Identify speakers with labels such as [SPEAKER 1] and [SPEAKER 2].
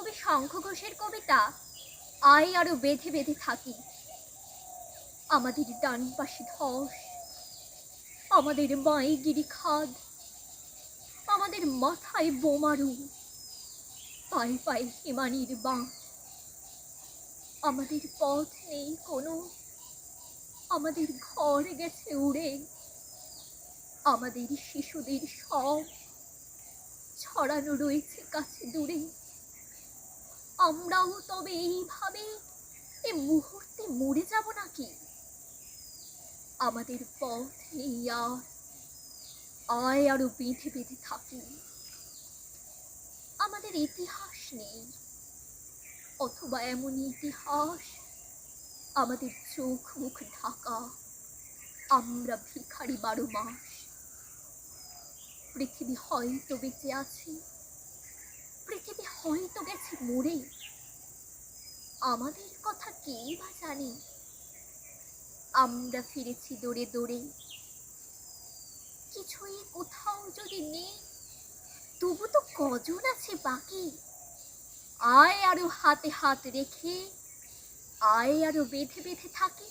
[SPEAKER 1] কবি শঙ্খ ঘোষের কবিতা আয় আরও বেঁধে বেঁধে থাকি। আমাদের ডান পাশে ধস, আমাদের বাঁয়ে গিরি খাদ, আমাদের মাথায় বোমারু পায়ে পায়ে হিমানির বাঁ আমাদের পথ নেই কোনো, আমাদের ঘর গেছে উড়ে। আমাদের শিশুদের সব ছড়ানো রয়েছে কাছে দূরে। আমরাও তবে এইভাবে এ মুহূর্তে মরে যাব নাকি? আমাদের পথ নেই আর আয় আরও বেঁধে বেঁধে থাকি। আমাদের ইতিহাস নেই, অথবা এমন ইতিহাস আমাদের চোখ মুখ ঢাকা, আমরা ভিখারি বারো মাস। পৃথিবী হয়তো বেঁচে আছে। পৃথিবী হয়তো গেছে মরে আমাদের কথা কেই বা জানে? আমরা ফিরেছি দৌড়ে দৌড়ে। কিছুই কোথাও যদি নেই, তবু তো কজন আছে বাকি? আয় আরও হাতে হাত রেখে, আয় আরও বেঁধে বেঁধে থাকে।